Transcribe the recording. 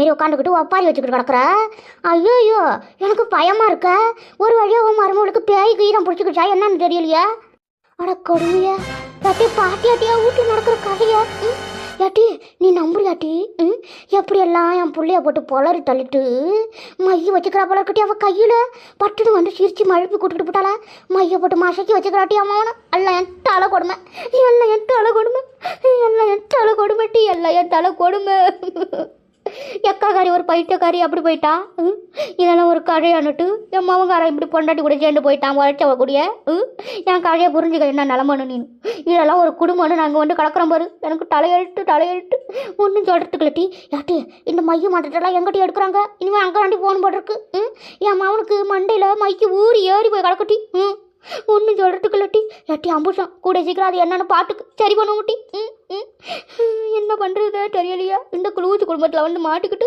மாரி உட்காந்துக்கிட்டு ஒப்பாரி வச்சுக்கிட்டு கிடக்குற? ஐயோ எனக்கு பயமாக இருக்க. ஒரு வழியாக உன் மருமகளுக்கு பேய் கீரம் பிடிச்சிக்கிச்சா என்னன்னு தெரியலையா. அட கொடுமையா. பாட்டி பாட்டியாட்டியா ஊட்டி நடக்கிற கதையா? ம்? நீ நம்புறியாட்டி ம்? எப்படியெல்லாம் என் பிள்ளைய போட்டு பொலரி தள்ளிட்டு மைய வச்சுக்கிறா போல இருக்கட்டி அவள் கையில்? பட்டுன்னு வந்து சிரிச்சு மழுப்பி கூட்டுக்கிட்டு போட்டாளா? மைய போட்டு மசக்கி வச்சுக்கிறாட்டி அம்மாவன எல்லாம் என் தலை கொடுமை. எல்லாம் என் தலை கொடுமை. எல்லாம் என் தலை கொடுமைட்டி எல்லாம் என் தலை கொடுமை. எக்காக்காரி ஒரு பைத்தியக்காரி அப்படி போயிட்டா? ம்? இதெல்லாம் ஒரு கழையானுட்டு என் மாமங்காரன் இப்படி பொண்டாட்டி கூட சேர்ந்து போயிட்டான் உழைச்சவ கூடிய. ம்? என் கழையை புரிஞ்சுக்க என்ன நிலமனு நீ இதெல்லாம் ஒரு குடும்பம்னு நாங்கள் வந்து கலக்கிறோம் பாரு. எனக்கு தலையெழுத்து தலையெழுத்து. ஒன்றும் சொல்கிறதுக்கு இல்லட்டி யாட்டி இந்த மைய மாட்டத்தெல்லாம் எங்கிட்ட எடுக்கிறாங்க? இனிமேல் அங்கே வண்டி போகணும் போட்டிருக்கு ம்? என் மாவனுக்கு மண்டையில் மைக்கு ஊறி ஏறி போய் கலக்கட்டி ம்? ஒன்றும் சொல்கிறதுக்கு இல்லாட்டி யாட்டி அம்புஷம். கூட சீக்கிரம் அது என்னென்னு பாட்டுக்கு சரி பண்ணுவோம் ம்? ம்? இந்த குளூச்சு குடும்பத்தில் வந்து மாட்டிக்கிட்டு